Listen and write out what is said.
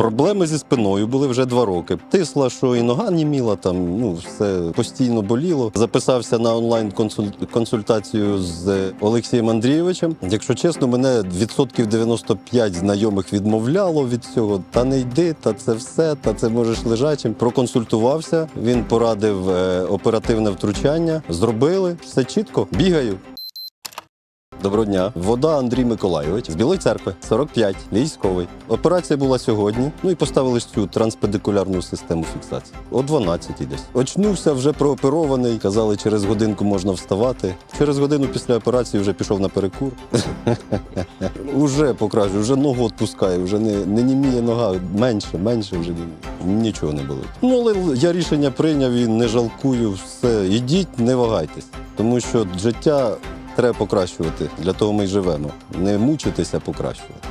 Проблеми зі спиною були вже два роки. Тисла, що і нога німіла, там ну все постійно боліло. Записався на онлайн консультацію з Олексієм Андрійовичем. Якщо чесно, мене відсотків 95 знайомих відмовляло від цього. Та не йди, та це все, та це можеш лежачим. Проконсультувався. Він порадив е, оперативне втручання. Зробили все чітко. Бігаю. Доброго дня. Вода Андрій Миколайович з Білої церкви, 45, військовий. Операція була сьогодні. Ну і поставили цю транспедикулярну систему фіксації. О 12 десь. Очнувся вже прооперований. Казали, через годинку можна вставати. Через годину після операції вже пішов на перекур. Уже покращу, вже ногу відпускає, вже не, німіє нога, менше, менше вже. Нічого не болить. Ну, але я рішення прийняв і не жалкую. Все, ідіть, не вагайтесь. Тому що життя треба покращувати. Для того ми й живемо. Не мучитися, покращувати.